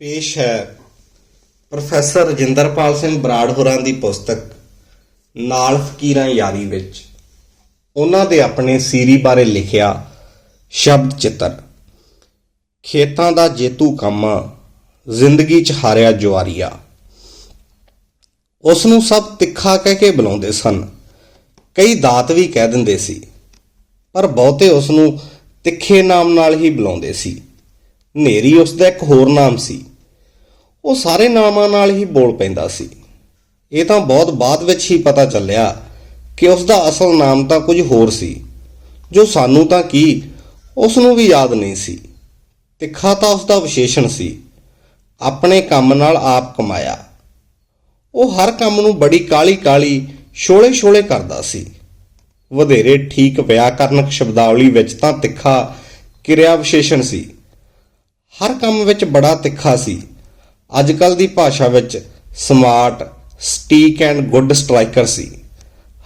ਪੇਸ਼ ਹੈ। ਪ੍ਰੋਫੈਸਰ ਰਜਿੰਦਰਪਾਲ ਸਿੰਘ ਬਰਾੜ ਹੋਰਾਂ ਦੀ ਪੁਸਤਕ, ਨਾਲ ਫਕੀਰਾਂ ਯਾਰੀ ਵਿੱਚ। ਉਹਨਾਂ ਦੇ ਆਪਣੇ ਸੀਰੀ ਬਾਰੇ ਲਿਖਿਆ, ਸ਼ਬਦ ਚਿੱਤਰ। ਖੇਤਾਂ ਦਾ ਜੇਤੂ ਕਾਮਾ, ਜ਼ਿੰਦਗੀ 'ਚ ਹਾਰਿਆ ਜੁਆਰੀਆ। ਉਸ ਨੂੰ ਸਭ ਤਿੱਖਾ ਕਹਿ ਕੇ ਬੁਲਾਉਂਦੇ ਸਨ। ਕਈ ਦਾਤ ਵੀ ਕਹਿ ਦਿੰਦੇ ਸੀ, ਪਰ ਬਹੁਤੇ ਉਸ ਨੂੰ ਤਿੱਖੇ ਨਾਮ ਨਾਲ ਹੀ ਬੁਲਾਉਂਦੇ ਸੀ। ਨੇਰੀ ਉਸ ਦਾ ਇੱਕ ਹੋਰ ਨਾਮ ਸੀ। ਉਹ ਸਾਰੇ ਨਾਮਾਂ ਨਾਲ ਹੀ ਬੋਲ ਪੈਂਦਾ ਸੀ। ਇਹ ਤਾਂ ਬਹੁਤ ਬਾਅਦ ਵਿੱਚ ਹੀ ਪਤਾ ਚੱਲਿਆ ਕਿ ਉਸ ਦਾ ਅਸਲ ਨਾਮ ਤਾਂ ਕੁਝ ਹੋਰ ਸੀ, ਜੋ ਸਾਨੂੰ ਤਾਂ ਕੀ, ਉਸ ਨੂੰ ਵੀ ਯਾਦ ਨਹੀਂ ਸੀ। ਤਿੱਖਾ ਤਾਂ ਉਸ ਦਾ ਵਿਸ਼ੇਸ਼ਣ ਸੀ। ਆਪਣੇ ਕੰਮ ਨਾਲ ਆਪ ਕਮਾਇਆ। ਉਹ ਹਰ ਕੰਮ ਨੂੰ ਬੜੀ ਕਾਲੀ ਕਾਲੀ ਛੋਲੇ ਛੋਲੇ ਕਰਦਾ ਸੀ। ਵਧੇਰੇ ਠੀਕ ਵਿਆਕਰਨਕ ਸ਼ਬਦਾਵਲੀ ਵਿੱਚ ਤਾਂ ਤਿੱਖਾ ਕਿਰਿਆ ਵਿਸ਼ੇਸ਼ਣ ਸੀ। ਹਰ ਕੰਮ ਵਿੱਚ ਬੜਾ ਤਿੱਖਾ ਸੀ। ਅੱਜ ਕੱਲ ਦੀ ਭਾਸ਼ਾ ਵਿੱਚ ਸਮਾਰਟ, ਸਟੀਕ ਐਂਡ ਗੁੱਡ ਸਟ੍ਰਾਈਕਰ ਸੀ।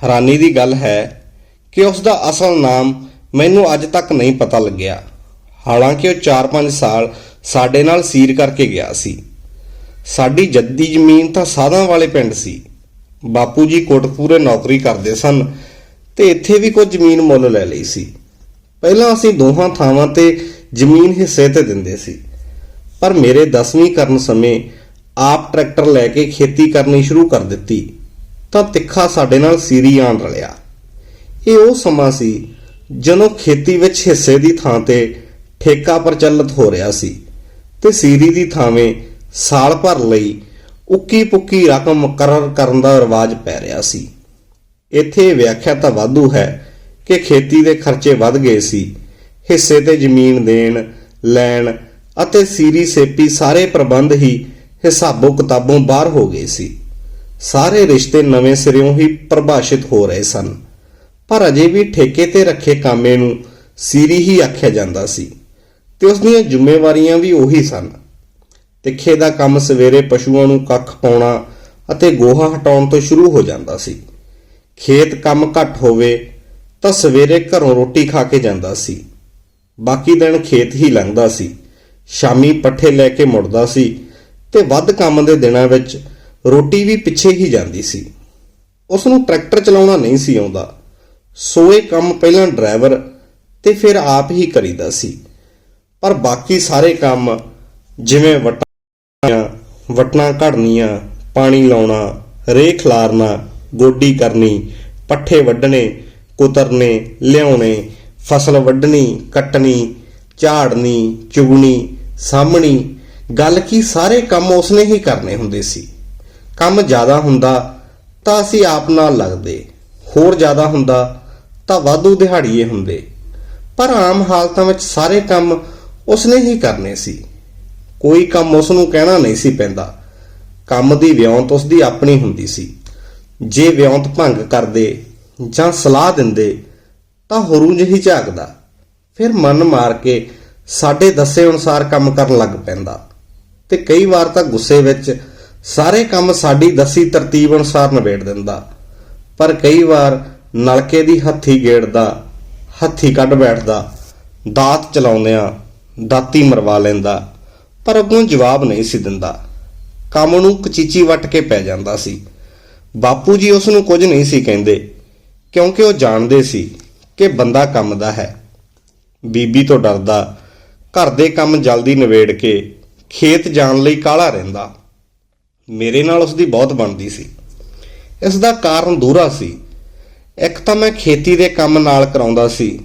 ਹੈਰਾਨੀ ਦੀ ਗੱਲ ਹੈ ਕਿ ਉਸ ਦਾ ਅਸਲ ਨਾਮ ਮੈਨੂੰ ਅੱਜ ਤੱਕ ਨਹੀਂ ਪਤਾ ਲੱਗਿਆ। ਹਾਲਾਂਕਿ ਉਹ 4-5 ਸਾਲ ਸਾਡੇ ਨਾਲ ਸੀਰ ਕਰਕੇ ਗਿਆ ਸੀ। ਸਾਡੀ ਜੱਦੀ ਜ਼ਮੀਨ ਤਾਂ ਸਾਧਾਂ ਵਾਲੇ ਪਿੰਡ ਸੀ। ਬਾਪੂ ਜੀ ਕੋਟਪੂਰੇ ਨੌਕਰੀ ਕਰਦੇ ਸਨ ਤੇ ਇੱਥੇ ਵੀ ਕੁਝ ਜ਼ਮੀਨ ਮੁੱਲ ਲੈ ਲਈ ਸੀ। ਪਹਿਲਾਂ ਅਸੀਂ ਦੋਹਾਂ ਥਾਵਾਂ ਤੇ ਜ਼ਮੀਨ ਹਿੱਸੇ ਤੇ ਦਿੰਦੇ ਸੀ। ਪਰ ਮੇਰੇ 10ਵੀਂ ਕਰਨ ਸਮੇਂ ਆਪ ਟਰੈਕਟਰ ਲੈ ਕੇ ਖੇਤੀ ਕਰਨੀ ਸ਼ੁਰੂ ਕਰ ਦਿੱਤੀ, ਤਾਂ ਤਿੱਖਾ ਸਾਡੇ ਨਾਲ ਸੀਰੀ ਆਣ ਰਲਿਆ। ਇਹ ਉਹ ਸਮਾਂ ਸੀ ਜਦੋਂ ਖੇਤੀ ਵਿੱਚ ਹਿੱਸੇ ਦੀ ਥਾਂ ਤੇ ਠੇਕਾ ਪ੍ਰਚਲਿਤ ਹੋ ਰਿਹਾ ਸੀ ਤੇ ਸੀਰੀ ਦੀ ਥਾਵੇਂ ਸਾਲ ਭਰ ਲਈ ਉੱਕੀ ਪੁੱਕੀ ਰਕਮ ਮੁਕਰਰ ਕਰਨ ਦਾ ਰਿਵਾਜ ਪੈ ਰਿਹਾ ਸੀ। ਇੱਥੇ ਵਿਆਖਿਆ ਤਾਂ ਵਾਧੂ ਹੈ ਕਿ ਖੇਤੀ ਦੇ ਖਰਚੇ ਵੱਧ ਗਏ ਸੀ ਹਿੱਸੇ ਤੇ ਜ਼ਮੀਨ ਦੇਣ, ਲੈਣ ਅਤੇ ਸੀਰੀ ਸੇਪੀ ਸਾਰੇ ਪ੍ਰਬੰਧ ਹੀ ਹਿਸਾਬੋ ਕਿਤਾਬੋਂ ਬਾਹਰ ਹੋ ਗਏ ਸੀ। ਸਾਰੇ ਰਿਸ਼ਤੇ ਨਵੇਂ ਸਿਰਿਓਂ ਹੀ ਪਰਿਭਾਸ਼ਿਤ ਹੋ ਰਹੇ ਸਨ। ਪਰ ਅਜੇ ਵੀ ਠੇਕੇ ਤੇ ਰੱਖੇ ਕਾਮੇ ਨੂੰ ਸੀਰੀ ਹੀ ਆਖਿਆ ਜਾਂਦਾ ਸੀ ਤੇ ਉਸ ਦੀਆਂ ਜ਼ਿੰਮੇਵਾਰੀਆਂ ਵੀ ਉਹੀ ਸਨ। ਤਿੱਖੇ ਦਾ ਕੰਮ ਸਵੇਰੇ ਪਸ਼ੂਆਂ ਨੂੰ ਕੱਖ ਪਾਉਣਾ ਅਤੇ ਗੋਹਾ ਹਟਾਉਣ ਤੋਂ ਸ਼ੁਰੂ ਹੋ ਜਾਂਦਾ ਸੀ। ਖੇਤ ਕੰਮ ਘੱਟ ਹੋਵੇ ਤਾਂ ਸਵੇਰੇ ਘਰੋਂ ਰੋਟੀ ਖਾ ਕੇ ਜਾਂਦਾ ਸੀ। ਬਾਕੀ ਦਿਨ ਖੇਤ ਹੀ ਲੰਘਦਾ ਸੀ। ਸ਼ਾਮੀ ਪੱਠੇ ਲੈ ਕੇ ਮੁੜਦਾ ਸੀ ਤੇ ਵੱਧ ਕੰਮ ਦੇ ਦਿਨਾਂ ਵਿੱਚ ਰੋਟੀ ਵੀ ਪਿੱਛੇ ਹੀ ਜਾਂਦੀ ਸੀ। ਉਸ ਨੂੰ ਟਰੈਕਟਰ ਚਲਾਉਣਾ ਨਹੀਂ ਸੀ ਆਉਂਦਾ। ਸੋ ਇਹ ਕੰਮ ਪਹਿਲਾਂ ਡਰਾਈਵਰ ਤੇ ਫਿਰ ਆਪ ਹੀ ਕਰੀਦਾ ਸੀ। ਪਰ ਬਾਕੀ ਸਾਰੇ ਕੰਮ ਜਿਵੇਂ ਵਟਾਂ, ਵਟਣਾ ਘੜਨੀਆਂ, ਪਾਣੀ ਲਾਉਣਾ ਰੇ ਖਲਾਰਨਾ ਗੋਡੀ ਕਰਨੀ, ਪੱਠੇ ਵੱਢਣੇ, ਕੁਤਰਨੇ, ਲਿਆਉਣੇ ਫਸਲ ਵੱਢਣੀ, ਕੱਟਣੀ, ਝਾੜਨੀ, ਚੁਗਣੀ ਸਾਹਮਣੀ ਗੱਲ ਕੀ ਸਾਰੇ ਕੰਮ ਉਸਨੇ ਹੀ ਕਰਨੇ ਹੁੰਦੇ ਸੀ। ਕੰਮ ਜ਼ਿਆਦਾ ਹੁੰਦਾ ਤਾਂ ਅਸੀਂ ਆਪ ਨਾਲ ਲੱਗਦੇ, ਹੋਰ ਜ਼ਿਆਦਾ ਹੁੰਦਾ ਤਾਂ ਵਾਧੂ ਦਿਹਾੜੀਏ ਹੁੰਦੇ। ਪਰ ਆਮ ਹਾਲਤਾਂ ਵਿੱਚ ਸਾਰੇ ਕੰਮ ਉਸਨੇ ਹੀ ਕਰਨੇ ਸੀ। ਕੋਈ ਕੰਮ ਉਸ ਨੂੰ ਕਹਿਣਾ ਨਹੀਂ ਸੀ ਪੈਂਦਾ। ਕੰਮ ਦੀ ਵਿਉਂਤ ਉਸ ਦੀ ਆਪਣੀ ਹੁੰਦੀ ਸੀ। ਜੇ ਵਿਉਂਤ ਭੰਗ ਕਰਦੇ ਜਾਂ ਸਲਾਹ ਦਿੰਦੇ ਤਾਂ ਹੋਰੂ ਜਿਹੀ ਝਾਕਦਾ। ਫਿਰ ਮਨ ਮਾਰ ਕੇ ਸਾਡੇ ਦੱਸੇ ਅਨੁਸਾਰ ਕੰਮ ਕਰਨ ਲੱਗ ਪੈਂਦਾ। ਤੇ ਕਈ ਵਾਰ ਤਾਂ ਗੁੱਸੇ ਵਿੱਚ ਸਾਰੇ ਕੰਮ ਸਾਡੀ ਦੱਸੀ ਤਰਤੀਬ ਅਨੁਸਾਰ ਨਿਬੇੜ ਦਿੰਦਾ। ਪਰ ਕਈ ਵਾਰ ਨਲਕੇ ਦੀ ਹੱਥੀ ਗੇੜਦਾ, ਹੱਥੀ ਕੱਢ ਬੈਠਦਾ, ਦਾਤ ਚਲਾਉਂਦਿਆਂ ਦਾਤੀ ਮਰਵਾ ਲੈਂਦਾ, ਪਰ ਅੱਗੋਂ ਜਵਾਬ ਨਹੀਂ ਸੀ ਦਿੰਦਾ। ਕੰਮ ਨੂੰ ਕਚੀਚੀ ਵੱਟ ਕੇ ਪੈ ਜਾਂਦਾ ਸੀ। ਬਾਪੂ ਜੀ ਉਸ ਨੂੰ ਕੁਝ ਨਹੀਂ ਸੀ ਕਹਿੰਦੇ, ਕਿਉਂਕਿ ਉਹ ਜਾਣਦੇ ਸੀ ਕਿ ਬੰਦਾ ਕੰਮ ਦਾ ਹੈ। ਬੀਬੀ ਤੋਂ ਡਰਦਾ, ਘਰ ਦੇ ਕੰਮ ਜਲਦੀ ਨਿਬੇੜ ਕੇ ਖੇਤ ਜਾਣ ਲਈ ਕਾਲਾ ਰਹਿੰਦਾ। ਮੇਰੇ ਨਾਲ ਉਸ ਦੀ ਬਹੁਤ ਬਣਦੀ ਸੀ। ਇਸ ਦਾ ਕਾਰਨ ਦੂਰਾ ਸੀ। ਇੱਕ ਤਾਂ ਮੈਂ ਖੇਤੀ ਦੇ ਕੰਮ ਨਾਲ ਕਰਾਉਂਦਾ ਸੀ,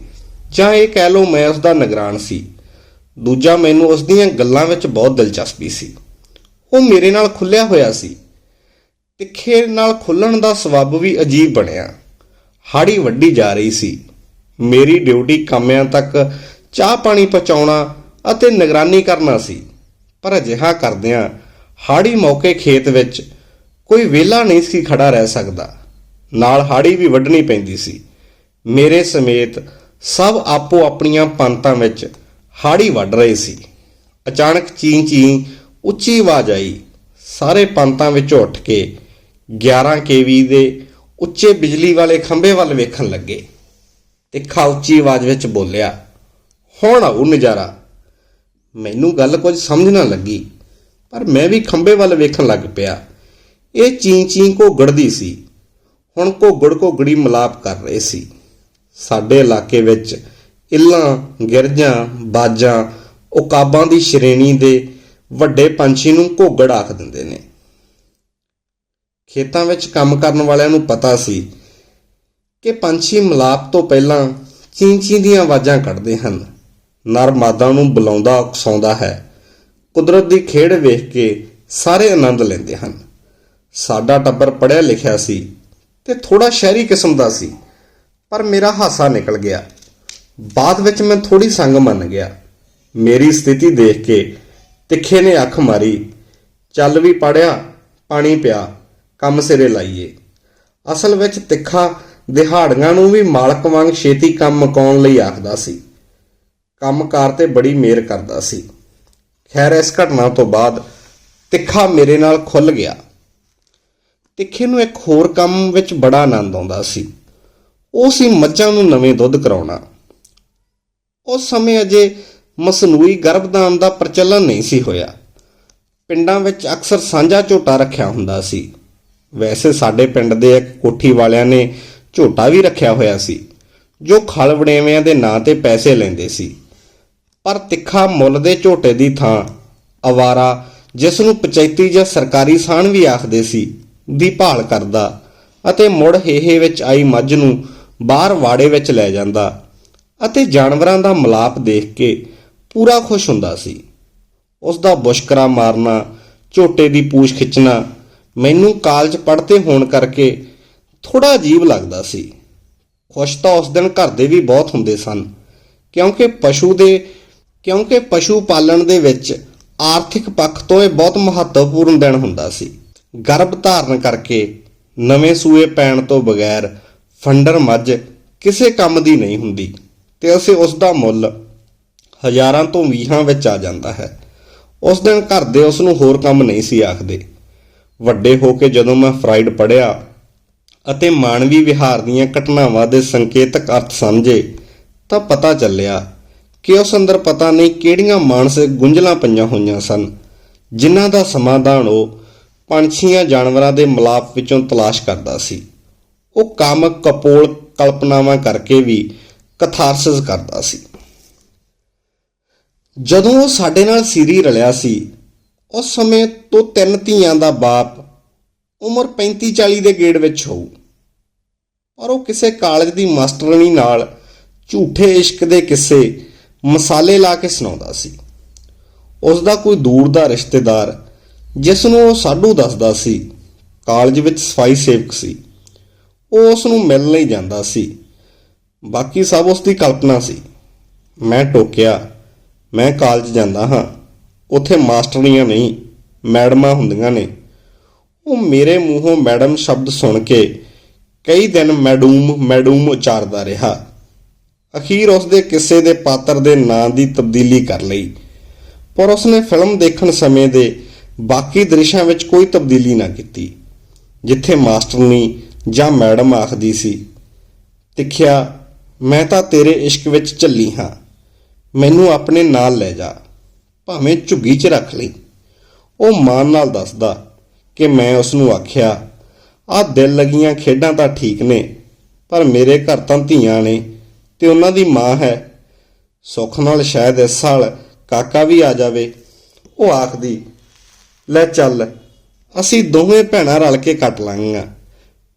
ਜਾਂ ਇਹ ਕਹਿ ਲਓ ਮੈਂ ਉਸ ਦਾ ਨਿਗਰਾਨ ਸੀ। ਦੂਜਾ ਮੈਨੂੰ ਉਸ ਦੀਆਂ ਗੱਲਾਂ ਵਿੱਚ ਬਹੁਤ ਦਿਲਚਸਪੀ ਸੀ। ਉਹ ਮੇਰੇ ਨਾਲ ਖੁੱਲਿਆ ਹੋਇਆ ਸੀ। ਤਿੱਖੇ ਨਾਲ ਖੁੱਲਣ ਦਾ ਸਬੱਬ ਵੀ ਅਜੀਬ ਬਣਿਆ। ਹਾੜੀ ਵੱਡੀ ਜਾ ਰਹੀ ਸੀ। ਮੇਰੀ ਡਿਊਟੀ ਕਾਮਿਆਂ ਤੱਕ ਚਾਹ ਪਾਣੀ ਪਹੁੰਚਾਉਣਾ ਅਤੇ ਨਿਗਰਾਨੀ ਕਰਨਾ ਸੀ, ਪਰ ਅਜਿਹਾ ਕਰਦਿਆਂ ਹਾੜੀ ਮੌਕੇ ਖੇਤ ਵਿੱਚ ਕੋਈ ਵਿਹਲਾ ਨਹੀਂ ਸੀ ਖੜਾ ਰਹਿ ਸਕਦਾ। ਨਾਲ ਹਾੜੀ ਵੀ ਵੱਢਣੀ ਪੈਂਦੀ ਸੀ। ਮੇਰੇ ਸਮੇਤ ਸਭ ਆਪੋ ਆਪਣੀਆਂ ਪੰਤਾਂ ਵਿੱਚ ਹਾੜੀ ਵੱਢ ਰਹੇ ਸੀ। ਅਚਾਨਕ ਚੀਂ ਚੀਂ ਉੱਚੀ ਆਵਾਜ਼ ਆਈ। ਸਾਰੇ ਪੰਤਾਂ ਵਿੱਚ ਉੱਠ ਕੇ 11 ਕੇਵੀ ਦੇ ਉੱਚੇ ਬਿਜਲੀ ਵਾਲੇ ਖੰਭੇ ਵੱਲ ਵੇਖਣ ਲੱਗੇ। ਤਿੱਖਾ ਉੱਚੀ ਆਵਾਜ਼ ਵਿੱਚ ਬੋਲਿਆ, ਹੁਣ ਆਉ ਨਜ਼ਾਰਾ। ਮੈਨੂੰ ਗੱਲ ਕੁਝ ਸਮਝ ਨਾ ਲੱਗੀ, ਪਰ ਮੈਂ ਵੀ ਖੰਬੇ ਵੱਲ ਵੇਖਣ ਲੱਗ ਪਿਆ। ਇਹ ਚੀਂ ਚੀਂ ਘੋਗੜਦੀ ਸੀ। ਹੁਣ ਘੋਗੜ ਘੋਗੜੀ ਮਲਾਪ ਕਰ ਰਹੇ ਸੀ। ਸਾਡੇ ਇਲਾਕੇ ਵਿੱਚ ਇੱਲਾਂ, ਗਿਰਜਾਂ, ਬਾਜਾਂ, ਉਕਾਬਾਂ ਦੀ ਸ਼੍ਰੇਣੀ ਦੇ ਵੱਡੇ ਪੰਛੀ ਨੂੰ ਘੋਗੜ ਆਖ ਦਿੰਦੇ ਨੇ। ਖੇਤਾਂ ਵਿੱਚ ਕੰਮ ਕਰਨ ਵਾਲਿਆਂ ਨੂੰ ਪਤਾ ਸੀ ਕਿ ਪੰਛੀ ਮਲਾਪ ਤੋਂ ਪਹਿਲਾਂ ਚੀਂ ਚੀਂ ਦੀਆਂ ਆਵਾਜ਼ਾਂ ਕੱਢਦੇ ਹਨ। ਨਰ ਮਾਦਾ ਨੂੰ ਬੁਲਾਉਂਦਾ, ਉਕਸਾਉਂਦਾ ਹੈ। ਕੁਦਰਤ ਦੀ ਖੇਡ ਵੇਖ ਕੇ ਸਾਰੇ ਆਨੰਦ ਲੈਂਦੇ ਹਨ। ਸਾਡਾ ਟੱਬਰ ਪੜ੍ਹਿਆ ਲਿਖਿਆ ਸੀ ਤੇ ਥੋੜਾ ਸ਼ਹਿਰੀ ਕਿਸਮ ਦਾ ਸੀ, ਪਰ ਮੇਰਾ ਹਾਸਾ ਨਿਕਲ ਗਿਆ। ਬਾਅਦ ਵਿੱਚ ਮੈਂ ਥੋੜੀ ਸੰਗ ਮੰਨ ਗਿਆ। ਮੇਰੀ ਸਥਿਤੀ ਦੇਖ ਕੇ ਤਿੱਖੇ ਨੇ ਅੱਖ ਮਾਰੀ। ਚੱਲ ਵੀ ਪੜਿਆ, ਪਾਣੀ ਪਿਆ, ਕੰਮ ਸਿਰੇ ਲਾਈਏ। ਅਸਲ ਵਿੱਚ ਤਿੱਖਾ ਦਿਹਾੜੀਆਂ ਨੂੰ ਵੀ ਮਾਲਕ ਵਾਂਗ ਛੇਤੀ ਕੰਮ ਮੁਕਾਉਣ ਲਈ ਆਖਦਾ ਸੀ। ਕੰਮਕਾਰ ਤੇ ਬੜੀ ਮੇਰ ਕਰਦਾ ਸੀ। ਖੈਰ, ਇਸ ਘਟਨਾ ਤੋਂ ਬਾਅਦ ਤਿੱਖਾ ਮੇਰੇ ਨਾਲ ਖੁੱਲ ਗਿਆ। ਤਿੱਖੇ ਨੂੰ ਇੱਕ ਹੋਰ ਕੰਮ ਵਿੱਚ ਬੜਾ ਆਨੰਦ ਆਉਂਦਾ ਸੀ। ਉਹ ਸੀ ਮੱਝਾਂ ਨੂੰ ਨਵੇਂ ਦੁੱਧ ਕਰਾਉਣਾ। ਉਸ ਸਮੇਂ ਅਜੇ ਮਸਨੂਈ ਗਰਭਦਾਨ ਦਾ ਪ੍ਰਚਲਨ ਨਹੀਂ ਸੀ ਹੋਇਆ। ਪਿੰਡਾਂ ਵਿੱਚ ਅਕਸਰ ਸਾਂਝਾ ਝੋਟਾ ਰੱਖਿਆ ਹੁੰਦਾ ਸੀ। ਵੈਸੇ ਸਾਡੇ ਪਿੰਡ ਦੇ ਇੱਕ ਕੋਠੀ ਵਾਲਿਆਂ ਨੇ ਝੋਟਾ ਵੀ ਰੱਖਿਆ ਹੋਇਆ ਸੀ, ਜੋ ਖਲ ਵੜੇਵਿਆਂ ਦੇ ਨਾਂ ਤੇ ਪੈਸੇ ਲੈਂਦੇ ਸੀ। ਪਰ ਤਿੱਖਾ ਮੁੱਲ ਦੇ ਝੋਟੇ ਦੀ ਥਾਂ, ਅਵਾਰਾ, ਜਿਸ ਨੂੰ ਪੰਚਾਇਤੀ ਜਾਂ ਸਰਕਾਰੀ ਸਾਣ ਵੀ ਆਖਦੇ ਸੀ, ਦੀ ਭਾਲ ਕਰਦਾ ਅਤੇ ਮੁੜ ਹੇਹੇ ਵਿੱਚ ਆਈ ਮੱਝ ਨੂੰ ਬਾਹਰ ਵਾੜੇ ਵਿੱਚ ਲੈ ਜਾਂਦਾ ਅਤੇ ਜਾਨਵਰਾਂ ਦਾ ਮਲਾਪ ਦੇਖ ਕੇ ਪੂਰਾ ਖੁਸ਼ ਹੁੰਦਾ ਸੀ। ਉਸ ਦਾ ਬੁਸ਼ਕਰਾ ਮਾਰਨਾ, ਝੋਟੇ ਦੀ ਪੂਛ ਖਿੱਚਣਾ, ਮੈਨੂੰ ਕਾਲਜ ਪੜ੍ਹਤੇ ਹੋਣ ਕਰਕੇ ਥੋੜਾ ਅਜੀਬ ਲੱਗਦਾ ਸੀ। ਖੁਸ਼ ਤਾਂ ਉਸ ਦਿਨ ਘਰ ਦੇ ਵੀ ਬਹੁਤ ਹੁੰਦੇ ਸਨ, ਕਿਉਂਕਿ ਪਸ਼ੂ ਦੇ, ਕਿਉਂਕਿ ਪਸ਼ੂ ਪਾਲਣ ਦੇ ਵਿੱਚ ਆਰਥਿਕ ਪੱਖ ਤੋਂ ਇਹ ਬਹੁਤ ਮਹੱਤਵਪੂਰਨ ਦਿਨ ਹੁੰਦਾ ਸੀ। ਗਰਭ ਧਾਰਨ ਕਰਕੇ ਨਵੇਂ ਸੂਏ ਪੈਣ ਤੋਂ ਬਗੈਰ ਫੰਡਰ ਮੱਝ ਕਿਸੇ ਕੰਮ ਦੀ ਨਹੀਂ ਹੁੰਦੀ ਤੇ ਅਸੀਂ ਉਸ ਦਾ ਮੁੱਲ ਹਜ਼ਾਰਾਂ ਤੋਂ ਵੀਹਾਂ ਵਿੱਚ ਆ ਜਾਂਦਾ ਹੈ। ਉਸ ਦਿਨ ਘਰ ਦੇ ਉਸ ਨੂੰ ਹੋਰ ਕੰਮ ਨਹੀਂ ਸੀ ਆਖਦੇ। ਵੱਡੇ ਹੋ ਕੇ ਜਦੋਂ ਮੈਂ ਫਰਾਈਡ ਪੜਿਆ ਅਤੇ ਮਾਨਵੀ ਵਿਹਾਰ ਦੀਆਂ ਘਟਨਾਵਾਂ ਦੇ ਸੰਕੇਤਕ ਅਰਥ ਸਮਝੇ, ਤਾਂ ਪਤਾ ਚੱਲਿਆ ਕਿ ਉਸ ਅੰਦਰ ਪਤਾ ਨਹੀਂ ਕਿਹੜੀਆਂ ਮਾਨਸਿਕ ਗੁੰਝਲਾਂ ਪਈਆਂ ਹੋਈਆਂ ਸਨ, ਜਿਨ੍ਹਾਂ ਦਾ ਸਮਾਧਾਨ ਉਹ ਪੰਛੀਆਂ ਜਾਨਵਰਾਂ ਦੇ ਮਲਾਪ ਵਿੱਚੋਂ ਤਲਾਸ਼ ਕਰਦਾ ਸੀ। ਉਹ ਕਾਮਕ ਕਪੋਲ ਕਲਪਨਾਵਾਂ ਕਰਕੇ ਵੀ ਕਥਾਰਸਿਸ ਕਰਦਾ ਸੀ। ਜਦੋਂ ਉਹ ਸਾਡੇ ਨਾਲ ਸੀਰੀ ਰਲਿਆ ਸੀ, ਉਸ ਸਮੇਂ ਤੋਂ ਤਿੰਨ ਧੀਆਂ ਦਾ ਬਾਪ ਉਮਰ 35 40 ਦੇ ਗੇੜ ਵਿੱਚ ਹੋਊ। ਪਰ ਉਹ ਕਿਸੇ ਕਾਲਜ ਦੀ ਮਾਸਟਰਨੀ ਨਾਲ ਝੂਠੇ ਇਸ਼ਕ ਦੇ ਕਿੱਸੇ ਮਸਾਲੇ ਲਾ ਕੇ ਸੁਣਾਉਂਦਾ ਸੀ। ਉਸ ਦਾ ਕੋਈ ਦੂਰ ਦਾ ਰਿਸ਼ਤੇਦਾਰ ਜਿਸ ਨੂੰ ਉਹ ਸਾਡੂ ਦੱਸਦਾ ਸੀ, ਕਾਲਜ ਵਿੱਚ ਸਫ਼ਾਈ ਸੇਵਕ ਸੀ। ਉਹ ਉਸ ਨੂੰ ਮਿਲਣ ਲਈ ਜਾਂਦਾ ਸੀ। ਬਾਕੀ ਸਭ ਉਸ ਦੀ ਕਲਪਨਾ ਸੀ। ਮੈਂ ਟੋਕਿਆ, ਮੈਂ ਕਾਲਜ ਜਾਂਦਾ ਹਾਂ। ਉੱਥੇ ਮਾਸਟਰੀਆਂ ਨਹੀਂ, ਮੈਡਮਾਂ ਹੁੰਦੀਆਂ ਨੇ। ਉਹ ਮੇਰੇ ਮੂੰਹੋਂ ਮੈਡਮ ਸ਼ਬਦ ਸੁਣ ਕੇ ਕਈ ਦਿਨ ਮੈਡੂਮ ਮੈਡੂਮ ਉਚਾਰਦਾ ਰਿਹਾ। ਅਖੀਰ ਉਸ ਦੇ ਕਿੱਸੇ ਦੇ ਪਾਤਰ ਦੇ ਨਾਂ ਦੀ ਤਬਦੀਲੀ ਕਰ ਲਈ। ਪਰ ਉਸਨੇ ਫਿਲਮ ਦੇਖਣ ਸਮੇਂ ਦੇ ਬਾਕੀ ਦ੍ਰਿਸ਼ਾਂ ਵਿੱਚ ਕੋਈ ਤਬਦੀਲੀ ਨਾ ਕੀਤੀ, ਜਿੱਥੇ ਮਾਸਟਰਨੀ ਜਾਂ ਮੈਡਮ ਆਖਦੀ ਸੀ, ਤਿੱਖਿਆ, ਮੈਂ ਤਾਂ ਤੇਰੇ ਇਸ਼ਕ ਵਿੱਚ ਝੱਲੀ ਹਾਂ। ਮੈਨੂੰ ਆਪਣੇ ਨਾਲ ਲੈ ਜਾ। ਭਾਵੇਂ ਝੁੱਗੀ 'ਚ ਰੱਖ ਲਈ। ਉਹ ਮਾਨ ਨਾਲ ਦੱਸਦਾ ਕਿ ਮੈਂ ਉਸ ਨੂੰ ਆਖਿਆ, ਆਹ ਦਿਲ ਲੱਗੀਆਂ ਖੇਡਾਂ ਤਾਂ ਠੀਕ ਨੇ, ਪਰ ਮੇਰੇ ਘਰ ਤਾਂ ਧੀਆਂ ਨੇ ਤੇ ਉਹਨਾਂ ਦੀ ਮਾਂ ਹੈ। ਸੁੱਖ ਨਾਲ ਸ਼ਾਇਦ ਇਸ ਸਾਲ ਕਾਕਾ ਵੀ ਆ ਜਾਵੇ। ਉਹ ਆਖਦੀ, ਲੈ ਚੱਲ, ਅਸੀਂ ਦੋਵੇਂ ਭੈਣਾਂ ਰਲ ਕੇ ਕੱਟ ਲਾਂਗੀਆਂ।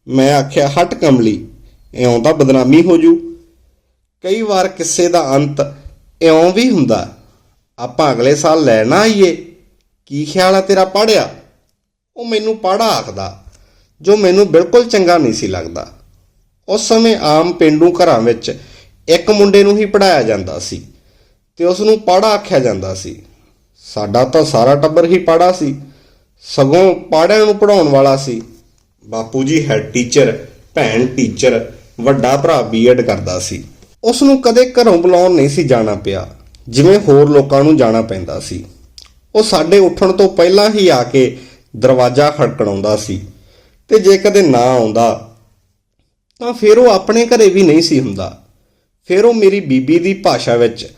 ਮੈਂ ਆਖਿਆ, ਹਟ ਕਮਲੀ, ਇਉਂ ਤਾਂ ਬਦਨਾਮੀ ਹੋ ਜੂ। ਕਈ ਵਾਰ ਕਿਸੇ ਦਾ ਅੰਤ ਇਉਂ ਵੀ ਹੁੰਦਾ, ਆਪਾਂ ਅਗਲੇ ਸਾਲ ਲੈਣਾ ਆਈਏ। ਕੀ ਖਿਆਲ ਆ ਤੇਰਾ ਪੜਿਆ ਉਹ ਮੈਨੂੰ ਪਾੜਾ ਆਖਦਾ, ਜੋ ਮੈਨੂੰ ਬਿਲਕੁਲ ਚੰਗਾ ਨਹੀਂ ਸੀ ਲੱਗਦਾ। ਉਸ ਸਮੇਂ ਆਮ ਪਿੰਡੂ ਘਰਾਂ ਵਿੱਚ ਇੱਕ ਮੁੰਡੇ ਨੂੰ ਹੀ ਪੜਾਇਆ ਜਾਂਦਾ ਸੀ ਤੇ ਉਸ ਨੂੰ ਪੜਾ ਆਖਿਆ ਜਾਂਦਾ ਸੀ। ਸਾਡਾ ਤਾਂ ਸਾਰਾ ਟੱਬਰ ਹੀ ਪਾੜਾ ਸੀ, ਸਗੋਂ ਪਾੜਿਆਂ ਨੂੰ ਪੜਾਉਣ ਵਾਲਾ ਸੀ। ਬਾਪੂ ਜੀ ਹੈਡ ਟੀਚਰ ਭੈਣ ਟੀਚਰ ਵੱਡਾ ਭਰਾ ਬੀਐਡ ਕਰਦਾ ਸੀ। ਉਸ ਨੂੰ ਕਦੇ ਘਰੋਂ ਬੁਲਾਉਣ ਨਹੀਂ ਸੀ ਜਾਣਾ ਪਿਆ, ਜਿਵੇਂ ਹੋਰ ਲੋਕਾਂ ਨੂੰ ਜਾਣਾ ਪੈਂਦਾ ਸੀ। ਉਹ ਸਾਡੇ ਉੱਠਣ ਤੋਂ ਪਹਿਲਾਂ ਹੀ ਆ ਕੇ ਦਰਵਾਜ਼ਾ ਖੜਕਣਾਉਂਦਾ ਸੀ ਤੇ ਜੇ ਕਦੇ ਨਾ ਆਉਂਦਾ, ਤਾਂ ਫਿਰ ਉਹ ਆਪਣੇ ਘਰੇ ਵੀ ਨਹੀਂ ਸੀ ਹੁੰਦਾ। ਫਿਰ ਉਹ ਮੇਰੀ ਬੀਬੀ ਦੀ ਭਾਸ਼ਾ ਵਿੱਚ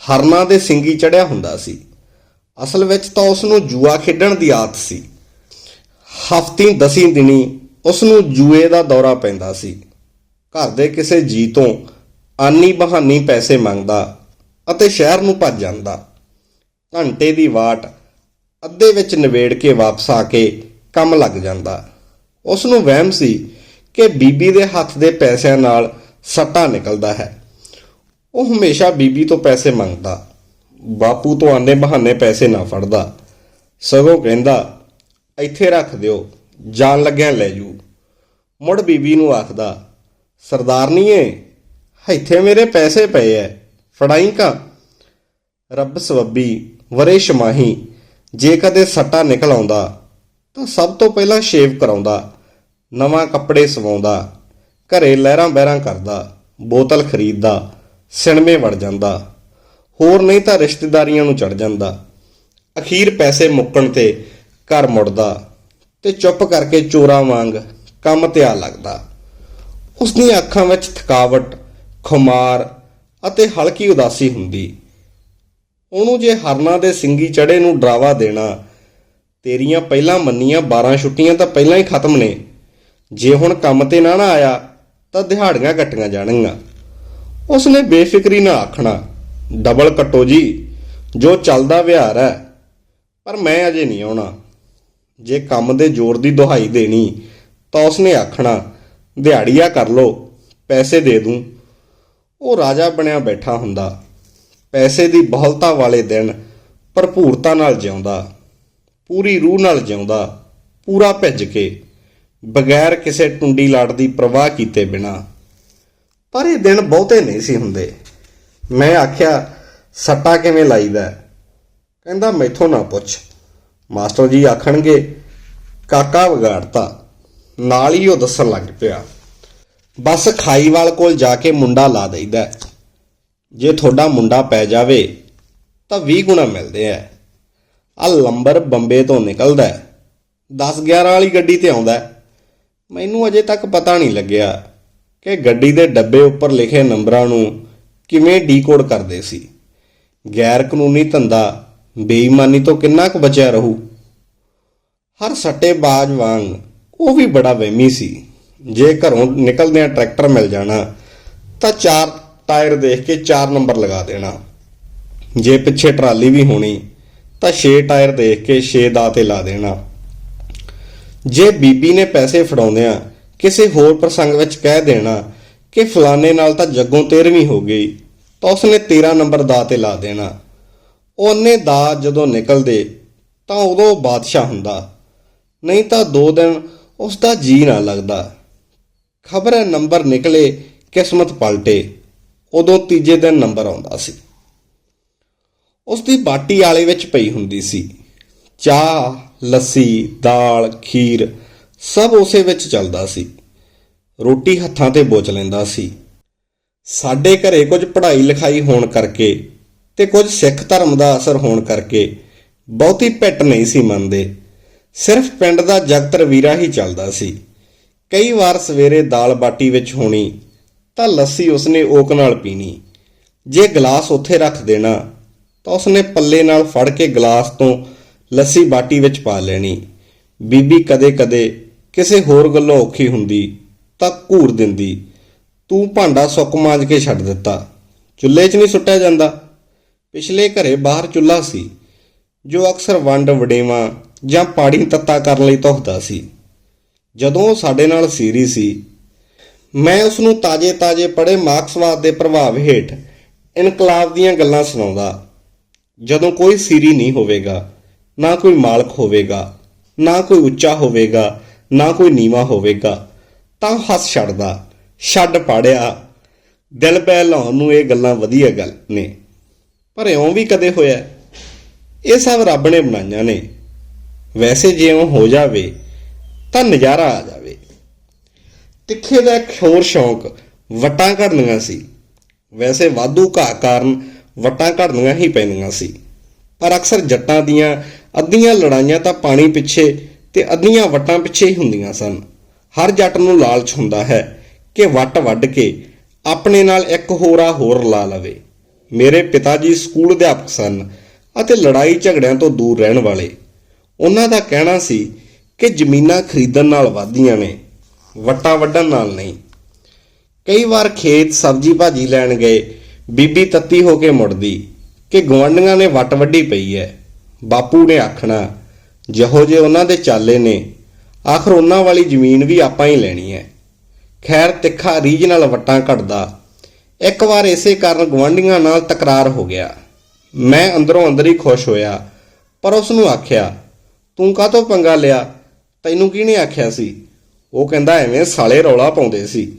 ਹਰਨਾ ਦੇ ਸਿੰਗੀ ਚੜਿਆ ਹੁੰਦਾ ਸੀ। ਅਸਲ ਵਿੱਚ ਤਾਂ ਉਸ ਨੂੰ ਜੂਆ ਖੇਡਣ ਦੀ ਆਦਤ ਸੀ। ਹਫ਼ਤੀ, ਦਸੀਂ ਦਿਨੀ ਉਸ ਨੂੰ ਜੂਏ ਦਾ ਦੌਰਾ ਪੈਂਦਾ ਸੀ। ਘਰ ਦੇ ਕਿਸੇ ਜੀ ਤੋਂ ਆਨੀ ਬਹਾਨੀ ਪੈਸੇ ਮੰਗਦਾ ਅਤੇ ਸ਼ਹਿਰ ਨੂੰ ਭੱਜ ਜਾਂਦਾ। ਘੰਟੇ ਦੀ ਵਾਟ ਅੱਧੇ ਵਿੱਚ ਨਿਬੇੜ ਕੇ ਵਾਪਸ ਆ ਕੇ ਕੰਮ ਲੱਗ ਜਾਂਦਾ। ਉਸ ਨੂੰ ਵਹਿਮ ਸੀ ਕਿ ਬੀਬੀ ਦੇ ਹੱਥ ਦੇ ਪੈਸਿਆਂ ਨਾਲ ਸੱਟਾ ਨਿਕਲਦਾ ਹੈ। ਉਹ ਹਮੇਸ਼ਾ ਬੀਬੀ ਤੋਂ ਪੈਸੇ ਮੰਗਦਾ। ਬਾਪੂ ਤੋਂ ਆਨੇ ਬਹਾਨੇ ਪੈਸੇ ਨਾ ਫੜਦਾ। ਸਗੋਂ ਕਹਿੰਦਾ, ਇੱਥੇ ਰੱਖ ਦਿਓ, ਜਾਣ ਲੱਗਿਆ ਲੈ ਜੂ। ਮੁੜ ਬੀਬੀ ਨੂੰ ਆਖਦਾ ਸਰਦਾਰਨੀਏ ਇੱਥੇ ਮੇਰੇ ਪੈਸੇ ਪਏ ਐ, ਫੜਾਈ ਕਾ? ਰੱਬ ਸਵੱਬੀ ਵਰੇ ਸ਼ਮਾਹੀ ਜੇ ਕਦੇ ਸੱਟਾ ਨਿਕਲ ਆਉਂਦਾ, ਤਾਂ ਸਭ ਤੋਂ ਪਹਿਲਾਂ ਸ਼ੇਵ ਕਰਾਉਂਦਾ, ਨਵਾਂ ਕੱਪੜੇ ਸਵਾਉਂਦਾ, ਘਰੇ ਲਹਿਰਾਂ ਬਹਿਰਾਂ ਕਰਦਾ, ਬੋਤਲ ਖਰੀਦਦਾ, ਸਿਨਮੇ ਵੜ ਜਾਂਦਾ, ਹੋਰ ਨਹੀਂ ਤਾਂ ਰਿਸ਼ਤੇਦਾਰੀਆਂ ਨੂੰ ਚੜ ਜਾਂਦਾ। ਅਖੀਰ ਪੈਸੇ ਮੁੱਕਣ ਤੇ ਘਰ ਮੁੜਦਾ ਤੇ ਚੁੱਪ ਕਰਕੇ ਚੋਰਾਂ ਵਾਂਗ ਕੰਮ ਤੇ ਆ ਲੱਗਦਾ। ਉਸ ਦੀਆਂ ਅੱਖਾਂ ਵਿੱਚ ਥਕਾਵਟ, ਖੁਮਾਰ ਅਤੇ ਹਲਕੀ ਉਦਾਸੀ ਹੁੰਦੀ। ਉਹਨੂੰ ਜੇ ਹਰਨਾ ਦੇ ਸਿੰਗੀ ਚੜੇ ਨੂੰ ਡਰਾਵਾ ਦੇਣਾ, ਤੇਰੀਆਂ ਪਹਿਲਾਂ ਮੰਨੀਆਂ 12 ਛੁੱਟੀਆਂ ਤਾਂ ਪਹਿਲਾਂ ਹੀ ਖਤਮ ਨੇ। ਜੇ ਹੁਣ ਕੰਮ ਤੇ ਨਾ ਨਾ ਆਇਆ, ਤਾਂ ਦਿਹਾੜੀਆਂ ਕੱਟੀਆਂ ਜਾਣਗੀਆਂ। ਉਸਨੇ ਬੇਫਿਕਰੀ ਨਾਲ ਆਖਣਾ, ਡਬਲ ਕੱਟੋ ਜੀ, ਜੋ ਚੱਲਦਾ ਵਿਹਾਰ ਹੈ, ਪਰ ਮੈਂ ਅਜੇ ਨਹੀਂ ਆਉਣਾ। ਜੇ ਕੰਮ ਦੇ ਜ਼ੋਰ ਦੀ ਦੁਹਾਈ ਦੇਣੀ, ਤਾਂ ਉਸਨੇ ਆਖਣਾ, ਦਿਹਾੜੀਆ ਕਰ ਲੋ ਪੈਸੇ ਦੇ ਦੂੰ। ਉਹ ਰਾਜਾ ਬਣਿਆ ਬੈਠਾ ਹੁੰਦਾ। ਪੈਸੇ ਦੀ ਬਹੁਲਤਾ ਵਾਲੇ ਦਿਨ ਭਰਪੂਰਤਾ ਨਾਲ ਜਿਉਂਦਾ, ਪੂਰੀ ਰੂਹ ਨਾਲ ਜਿਉਂਦਾ, ਪੂਰਾ ਭਿੱਜ ਕੇ, ਬਗੈਰ ਕਿਸੇ ਟੁੰਡੀ ਲਾਟ ਦੀ ਪ੍ਰਵਾਹ ਕੀਤੇ ਬਿਨਾ। ਪਰ ਇਹ ਦਿਨ ਬਹੁਤੇ ਨਹੀਂ ਸੀ ਹੁੰਦੇ। ਮੈਂ ਆਖਿਆ, ਸੱਟਾ ਕਿਵੇਂ ਲਾਈਦਾ? ਕਹਿੰਦਾ, ਮੈਥੋਂ ਨਾ ਪੁੱਛ। ਮਾਸਟਰ ਜੀ ਆਖਣਗੇ, ਕਾਕਾ ਵਿਗਾੜਤਾ। ਨਾਲ ਹੀ ਉਹ ਦੱਸਣ ਲੱਗ ਪਿਆ। ਬਸ ਖਾਈਵਾਲ ਕੋਲ ਜਾ ਕੇ ਮੁੰਡਾ ਲਾ ਦਈਦਾ। ਜੇ ਤੁਹਾਡਾ ਮੁੰਡਾ ਪੈ ਜਾਵੇ, ਤਾਂ 20 ਗੁਣਾ ਮਿਲਦੇ ਆ ਆ ਲੰਬਰ ਬੰਬੇ ਤੋਂ ਨਿਕਲਦਾ 10 11 ਵਾਲੀ ਗੱਡੀ ਤੇ ਆਉਂਦਾ ਮੈਨੂੰ ਅਜੇ ਤੱਕ ਪਤਾ ਨਹੀਂ ਲੱਗਿਆ ਕਿ ਗੱਡੀ ਦੇ ਡੱਬੇ ਉੱਪਰ ਲਿਖੇ ਨੰਬਰਾਂ ਨੂੰ ਕਿਵੇਂ ਡੀਕੋਡ ਕਰਦੇ ਸੀ। ਗੈਰ ਕਾਨੂੰਨੀ ਧੰਦਾ ਬੇਈਮਾਨੀ ਤੋਂ ਕਿੰਨਾ ਕੁ ਬਚਿਆ ਰਹੂ? ਹਰ ਸੱਟੇਬਾਜ਼ ਵਾਂਗ ਉਹ ਵੀ ਬੜਾ ਵਹਿਮੀ ਸੀ। ਜੇ ਘਰੋਂ ਨਿਕਲਦਿਆਂ ਟਰੈਕਟਰ ਮਿਲ ਜਾਣਾ, ਤਾਂ ਚਾਰ ਟਾਇਰ ਦੇਖ ਕੇ ਚਾਰ ਨੰਬਰ ਲਗਾ ਦੇਣਾ। ਜੇ ਪਿੱਛੇ ਟਰਾਲੀ ਵੀ ਹੋਣੀ, ਤਾਂ 6 ਟਾਇਰ ਦੇਖ ਕੇ 6 ਦਾ ਤੇ ਲਾ ਦੇਣਾ। ਜੇ ਬੀਬੀ ਨੇ ਪੈਸੇ ਫੜਾਉਂਦਿਆਂ ਕਿਸੇ ਹੋਰ ਪ੍ਰਸੰਗ ਵਿੱਚ ਕਹਿ ਦੇਣਾ ਕਿ ਫਲਾਣੇ ਨਾਲ ਤਾਂ ਜੱਗੋਂ 13ਵੀਂ ਹੋ ਗਈ, ਤਾਂ ਉਸਨੇ 13 ਨੰਬਰ ਦਾ ਤੇ ਲਾ ਦੇਣਾ। ਉਹਨੇ ਦਾ ਜਦੋਂ ਨਿਕਲਦੇ, ਤਾਂ ਉਦੋਂ ਬਾਦਸ਼ਾਹ ਹੁੰਦਾ। ਨਹੀਂ ਤਾਂ ਦੋ ਦਿਨ ਉਸ ਦਾ ਜੀ ਨਾ ਲੱਗਦਾ। ਖਬਰ ਹੈ ਨੰਬਰ ਨਿਕਲੇ, ਕਿਸਮਤ ਪਲਟੇ। ਉਦੋਂ ਤੀਜੇ ਦਿਨ ਨੰਬਰ ਆਉਂਦਾ ਸੀ। ਉਸ ਦੀ ਬਾਟੀ ਆਲੇ ਵਿੱਚ ਪਈ ਹੁੰਦੀ ਸੀ। ਚਾਹ, ਲੱਸੀ, ਦਾਲ, ਖੀਰ ਸਭ ਉਸੇ ਵਿੱਚ ਚੱਲਦਾ ਸੀ। ਰੋਟੀ ਹੱਥਾਂ ਤੇ ਬੋਚ ਲੈਂਦਾ ਸੀ। ਸਾਡੇ ਘਰੇ ਕੁਝ ਪੜ੍ਹਾਈ ਲਿਖਾਈ ਹੋਣ ਕਰਕੇ ਤੇ ਕੁਝ ਸਿੱਖ ਧਰਮ ਦਾ ਅਸਰ ਹੋਣ ਕਰਕੇ ਬਹੁਤੀ ਪਿੱਟ ਨਹੀਂ ਸੀ ਮੰਨਦੇ। ਸਿਰਫ ਪਿੰਡ ਦਾ ਜਗਤਰ ਵੀਰਾ ਹੀ ਚੱਲਦਾ ਸੀ। ਕਈ ਵਾਰ ਸਵੇਰੇ ਦਾਲ ਬਾਟੀ ਵਿੱਚ ਹੋਣੀ ਤਾਂ ਲੱਸੀ ਉਸਨੇ ਓਕ ਨਾਲ ਪੀਣੀ। ਜੇ ਗਲਾਸ ਉੱਥੇ ਰੱਖ ਦੇਣਾ, ਤਾਂ ਉਸਨੇ ਪੱਲੇ ਨਾਲ ਫੜ ਕੇ ਗਲਾਸ ਤੋਂ ਲੱਸੀ ਬਾਟੀ ਵਿੱਚ ਪਾ ਲੈਣੀ। ਬੀਬੀ ਕਦੇ-ਕਦੇ ਕਿਸੇ ਹੋਰ ਗੱਲੋਂ ਔਖੀ ਹੁੰਦੀ ਤਾਂ ਘੂਰ ਦਿੰਦੀ, ਤੂੰ ਭਾਂਡਾ ਸੁੱਕ ਮਾਂਜ ਕੇ ਛੱਡ ਦਿੱਤਾ, ਚੁੱਲ੍ਹੇ 'ਚ ਨਹੀਂ ਸੁੱਟਿਆ ਜਾਂਦਾ? ਪਿਛਲੇ ਘਰੇ ਬਾਹਰ ਚੁੱਲ੍ਹਾ ਸੀ, ਜੋ ਅਕਸਰ ਵੰਡ, ਵਡੇਵਾ ਜਾਂ ਪਾਣੀ ਤੱਤਾ ਕਰਨ ਲਈ ਧੁਖਦਾ ਸੀ। ਜਦੋਂ ਉਹ ਸਾਡੇ ਨਾਲ ਸੀਰੀ ਸੀ ਮੈਂ ਉਸ ਨੂੰ ਤਾਜੇ-ਤਾਜੇ ਪੜ੍ਹੇ ਮਾਰਕਸਵਾਦ ਦੇ ਪ੍ਰਭਾਵ ਹੇਠ ਇਨਕਲਾਬ ਦੀਆਂ ਗੱਲਾਂ ਸੁਣਾਉਂਦਾ। ਜਦੋਂ ਕੋਈ ਸੀਰੀ ਨਹੀਂ ਹੋਵੇਗਾ, ਨਾ ਕੋਈ ਮਾਲਕ ਹੋਵੇਗਾ, ਨਾ ਕੋਈ ਉੱਚਾ ਹੋਵੇਗਾ, ਨਾ ਕੋਈ ਨੀਵਾ ਹੋਵੇਗਾ, ਤਾਂ ਹੱਸ ਛੱਡਦਾ, ਛੱਡ ਪਾੜਿਆ। ਦਿਲ ਪੈ ਲਾਉਣ ਨੂੰ ਇਹ ਗੱਲਾਂ ਵਧੀਆ ਗੱਲ ਨੇ। ਪਰ ਇਉਂ ਵੀ ਕਦੇ ਹੋਇਆ ਇਹ ਸਭ ਰੱਬ ਨੇ ਬਣਾਈਆਂ ਨੇ। ਵੈਸੇ ਜੇ ਉਹ ਹੋ ਜਾਵੇ, ਤਾਂ ਨਜ਼ਾਰਾ ਆ ਜਾਵੇ। ਤਿੱਖੇ ਦਾ ਇੱਕ ਹੋਰ ਸ਼ੌਂਕ ਵਟਾਂ ਘੜਨੀਆਂ ਸੀ। ਵੈਸੇ ਵਾਧੂ ਘਾਹ ਕਾਰਨ ਵਟਾਂ ਘੜਨੀਆਂ ਹੀ ਪੈਂਦੀਆਂ ਸੀ। ਪਰ ਅਕਸਰ ਜੱਟਾਂ ਦੀਆਂ ਅੱਧੀਆਂ ਲੜਾਈਆਂ ਤਾਂ ਪਾਣੀ ਪਿੱਛੇ ਤੇ ਅੱਧੀਆਂ ਵਟਾਂ ਪਿੱਛੇ ਹੀ ਹੁੰਦੀਆਂ ਸਨ। ਹਰ ਜੱਟ ਨੂੰ ਲਾਲਚ ਹੁੰਦਾ ਹੈ ਕਿ ਵੱਟ ਵੱਢ ਕੇ ਆਪਣੇ ਨਾਲ ਇੱਕ ਹੋਰਾ ਹੋਰ ਲਾ ਲਵੇ। ਮੇਰੇ ਪਿਤਾ ਜੀ ਸਕੂਲ ਅਧਿਆਪਕ ਸਨ ਅਤੇ ਲੜਾਈ ਝਗੜਿਆਂ ਤੋਂ ਦੂਰ ਰਹਿਣ ਵਾਲੇ। ਉਹਨਾਂ ਦਾ ਕਹਿਣਾ ਸੀ ਕਿ ਜ਼ਮੀਨਾਂ ਖਰੀਦਣ ਨਾਲ ਵਾਧੀਆਂ ਨੇ। ਵੱਟਾਂ ਵੱਢਣ ਨਾਲ ਨਹੀਂ। ਕਈ ਵਾਰ ਖੇਤ ਸਬਜ਼ੀ ਭਾਜੀ ਲੈਣ ਗਏ, ਬੀਬੀ ਤੱਤੀ ਹੋ ਕੇ ਮੁੜਦੀ ਕਿ ਗਵਾਂਢੀਆਂ ਨੇ ਵੱਟ ਵੱਢੀ ਪਈ ਐ। ਬਾਪੂ ਨੇ ਆਖਣਾ, ਜਿਹੋ ਜੇ ਉਹਨਾਂ ਦੇ ਚਾਲੇ ਨੇ, ਆਖਰ ਉਹਨਾਂ ਵਾਲੀ ਜ਼ਮੀਨ ਵੀ ਆਪਾਂ ਹੀ ਲੈਣੀ ਐ। ਖੈਰ, ਤਿੱਖਾ ਰੀਝ ਨਾਲ ਵੱਟਾਂ ਘਟਦਾ। ਇੱਕ ਵਾਰ ਇਸੇ ਕਾਰਨ ਗਵਾਂਢੀਆਂ ਨਾਲ ਤਕਰਾਰ ਹੋ ਗਿਆ। ਮੈਂ ਅੰਦਰੋਂ ਅੰਦਰ ਹੀ ਖੁਸ਼ ਹੋਇਆ, ਪਰ ਉਸ ਨੂੰ ਆਖਿਆ, ਤੂੰ ਕਾਹਤੋਂ ਪੰਗਾ ਲਿਆ? ਤੈਨੂੰ ਕਿਹਨੇ ਆਖਿਆ ਸੀ? ਉਹ ਕਹਿੰਦਾ ਐਵੇਂ ਸਾਲੇ ਰੌਲਾ ਪਾਉਂਦੇ ਸੀ।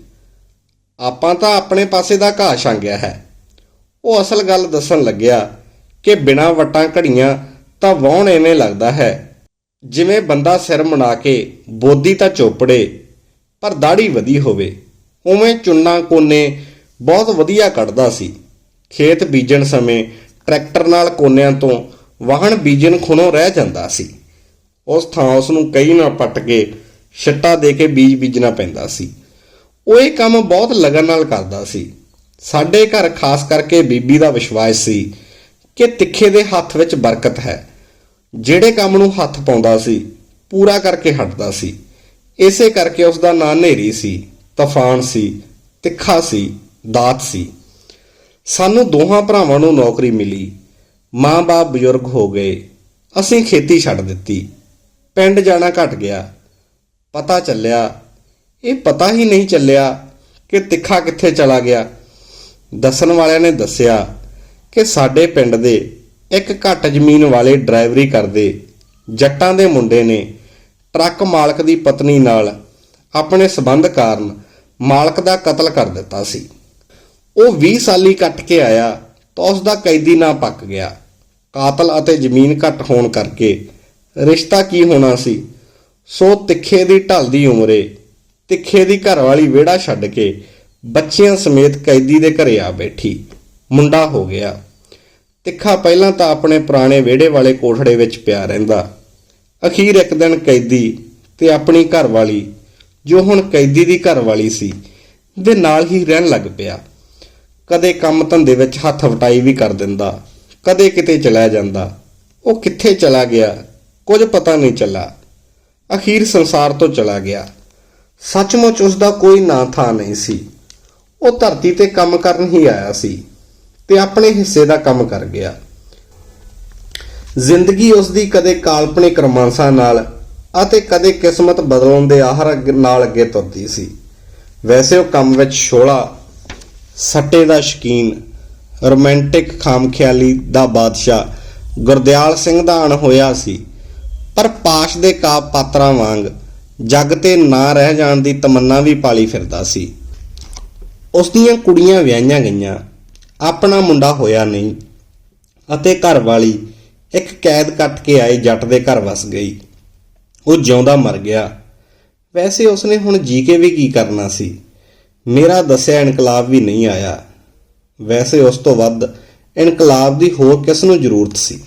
ਆਪਾਂ ਤਾਂ ਆਪਣੇ ਪਾਸੇ ਦਾ ਘਾਹ ਛਾਂਗਿਆ ਹੈ। ਉਹ ਅਸਲ ਗੱਲ ਦੱਸਣ ਲੱਗਿਆ ਕਿ ਬਿਨਾਂ ਵਟਾਂ ਘੜੀਆਂ ਤਾਂ ਵਾਹਣ ਐਵੇਂ ਲੱਗਦਾ ਹੈ। ਜਿਵੇਂ ਬੰਦਾ ਸਿਰ ਮੁੰਡਾ ਕੇ ਬੋਦੀ ਤਾਂ ਚੋਪੜੇ ਪਰ ਦਾੜੀ ਵਧੀ ਹੋਵੇ। ਉਵੇਂ ਚੁੰਨਾ ਕੋਨੇ ਬਹੁਤ ਵਧੀਆ ਕੱਢਦਾ ਸੀ। ਖੇਤ ਬੀਜਣ ਸਮੇਂ ਟਰੈਕਟਰ ਨਾਲ ਕੋਨਿਆਂ ਤੋਂ ਵਾਹਣ ਬੀਜਣ ਖੁਣੋਂ ਰਹਿ ਜਾਂਦਾ ਸੀ। ਉਸ ਥਾਂ ਉਸ ਨੂੰ ਕਈ ਨਾ ਪੱਟ ਕੇ ਛੱਟਾ ਦੇ ਕੇ ਬੀਜ ਬੀਜਣਾ ਪੈਂਦਾ ਸੀ। ਉਹ ਇਹ ਕੰਮ ਬਹੁਤ ਲਗਨ ਨਾਲ ਕਰਦਾ ਸੀ। ਸਾਡੇ ਘਰ ਖਾਸ ਕਰਕੇ ਬੀਬੀ ਦਾ ਵਿਸ਼ਵਾਸ ਸੀ ਕਿ ਤਿੱਖੇ ਦੇ ਹੱਥ ਵਿੱਚ ਬਰਕਤ ਹੈ। ਜਿਹੜੇ ਕੰਮ ਨੂੰ ਹੱਥ ਪਾਉਂਦਾ ਸੀ, ਪੂਰਾ ਕਰਕੇ ਹਟਦਾ ਸੀ। ਇਸੇ ਕਰਕੇ ਉਸ ਦਾ ਨਾਂ ਨੇਰੀ ਸੀ, ਤੂਫਾਨ ਸੀ, ਤਿੱਖਾ ਸੀ, ਦਾਤ ਸੀ। ਸਾਨੂੰ ਦੋਹਾਂ ਭਰਾਵਾਂ ਨੂੰ ਨੌਕਰੀ ਮਿਲੀ। ਮਾਂ-ਬਾਪ ਬਜ਼ੁਰਗ ਹੋ ਗਏ। ਅਸੀਂ ਖੇਤੀ ਛੱਡ ਦਿੱਤੀ। ਪਿੰਡ ਜਾਣਾ ਘਟ ਗਿਆ। ਪਤਾ ਚੱਲਿਆ। ਇਹ ਪਤਾ ਹੀ ਨਹੀਂ ਚੱਲਿਆ ਕਿ ਤਿੱਖਾ ਕਿੱਥੇ ਚਲਾ ਗਿਆ। ਦੱਸਣ ਵਾਲਿਆਂ ਨੇ ਦੱਸਿਆ ਕਿ ਸਾਡੇ ਪਿੰਡ ਦੇ ਇੱਕ ਘੱਟ ਜ਼ਮੀਨ ਵਾਲੇ ਡਰਾਈਵਰੀ ਕਰਦੇ ਜੱਟਾਂ ਦੇ ਮੁੰਡੇ ਨੇ ਟਰੱਕ ਮਾਲਕ ਦੀ ਪਤਨੀ ਨਾਲ ਆਪਣੇ ਸਬੰਧ ਕਾਰਨ ਮਾਲਕ ਦਾ ਕਤਲ ਕਰ ਦਿੱਤਾ ਸੀ। ਉਹ 20 ਸਾਲੀ ਕੱਟ ਕੇ ਆਇਆ ਤਾਂ ਉਸ ਦਾ ਕੈਦੀ ਨਾ ਪੱਕ ਗਿਆ। ਕਾਤਲ ਅਤੇ ਜ਼ਮੀਨ ਘੱਟ ਹੋਣ ਕਰਕੇ ਰਿਸ਼ਤਾ ਕੀ ਹੋਣਾ ਸੀ? ਸੋ ਤਿੱਖੇ ਦੀ ਢਲਦੀ ਉਮਰੇ, ਤਿੱਖੇ ਦੀ ਘਰਵਾਲੀ ਵਿਹੜਾ ਛੱਡ ਕੇ ਬੱਚਿਆਂ ਸਮੇਤ ਕੈਦੀ ਦੇ ਘਰੇ ਆ ਬੈਠੀ, ਮੁੰਡਾ ਹੋ ਗਿਆ। ਤਿੱਖਾ ਪਹਿਲਾਂ ਤਾਂ ਆਪਣੇ ਪੁਰਾਣੇ ਵਿਹੜੇ ਵਾਲੇ ਕੋਠੜੇ ਵਿੱਚ ਪਿਆ ਰਹਿੰਦਾ। ਅਖੀਰ ਇੱਕ ਦਿਨ ਕੈਦੀ ਤੇ ਆਪਣੀ ਘਰਵਾਲੀ ਜੋ ਹੁਣ ਕੈਦੀ ਦੀ ਘਰਵਾਲੀ ਸੀ, ਦੇ ਨਾਲ ਹੀ ਰਹਿਣ ਲੱਗ ਪਿਆ। ਕਦੇ ਕੰਮ ਧੰਦੇ ਵਿੱਚ ਹੱਥ ਵਟਾਈ ਵੀ ਕਰ ਦਿੰਦਾ, ਕਦੇ ਕਿਤੇ ਚਲਾ ਜਾਂਦਾ। ਉਹ ਕਿੱਥੇ ਚਲਾ ਗਿਆ, ਕੁਝ ਪਤਾ ਨਹੀਂ ਚੱਲਾ। ਅਖੀਰ ਸੰਸਾਰ ਤੋਂ ਚਲਾ ਗਿਆ। ਸੱਚਮੁੱਚ ਉਸ ਦਾ ਕੋਈ ਨਾਂ ਥਾਂ ਨਹੀਂ ਸੀ। ਉਹ ਧਰਤੀ ਤੇ ਕੰਮ ਕਰਨ ਹੀ ਆਇਆ ਸੀ ਤੇ ਆਪਣੇ ਹਿੱਸੇ ਦਾ ਕੰਮ ਕਰ ਗਿਆ। ਜ਼ਿੰਦਗੀ ਉਸ ਦੀ ਕਦੇ ਕਾਲਪਨਿਕ ਰੋਮਾਂਸਾਂ ਨਾਲ ਅਤੇ ਕਦੇ ਕਿਸਮਤ ਬਦਲਣ ਦੇ ਆਹਰ ਅੱਗੇ- ਨਾਲ ਅੱਗੇ ਤੁਰਦੀ ਸੀ। ਵੈਸੇ ਉਹ ਕੰਮ ਵਿੱਚ ਛੋਲਾ, ਸੱਟੇ ਦਾ ਸ਼ਕੀਨ, ਰੋਮਾਂਟਿਕ ਖਾਮਖਿਆਲੀ ਦਾ ਬਾਦਸ਼ਾਹ ਗੁਰਦਿਆਲ ਸਿੰਘ ਦਾ ਅਣ ਹੋਇਆ ਸੀ। ਪਰ ਪਾਸ਼ ਦੇ ਕਾਪ ਪਾਤਰਾਂ ਵਾਂਗ ਜੱਗ ਤੇ ਨਾ ਰਹਿ ਜਾਣ ਦੀ ਤਮੰਨਾ ਵੀ ਪਾਲੀ ਫਿਰਦਾ ਸੀ। ਉਸ ਦੀਆਂ ਕੁੜੀਆਂ ਵਿਆਹੀਆਂ ਗਈਆਂ। ਆਪਣਾ ਮੁੰਡਾ ਹੋਇਆ ਨਹੀਂ ਅਤੇ ਘਰ ਵਾਲੀ ਇੱਕ ਕੈਦ ਕੱਟ ਕੇ ਆਏ ਜੱਟ ਦੇ ਘਰ ਵਸ ਗਈ। ਉਹ ਜਿਉਂਦਾ ਮਰ ਗਿਆ। ਵੈਸੇ ਉਸਨੇ ਹੁਣ ਜੀ ਕੇ ਵੀ ਕੀ ਕਰਨਾ ਸੀ? ਮੇਰਾ ਦੱਸਿਆ ਇਨਕਲਾਬ ਵੀ ਨਹੀਂ ਆਇਆ। ਵੈਸੇ ਉਸ ਤੋਂ ਵੱਧ ਇਨਕਲਾਬ ਦੀ ਹੋਰ ਕਿਸ ਨੂੰ ਜ਼ਰੂਰਤ ਸੀ?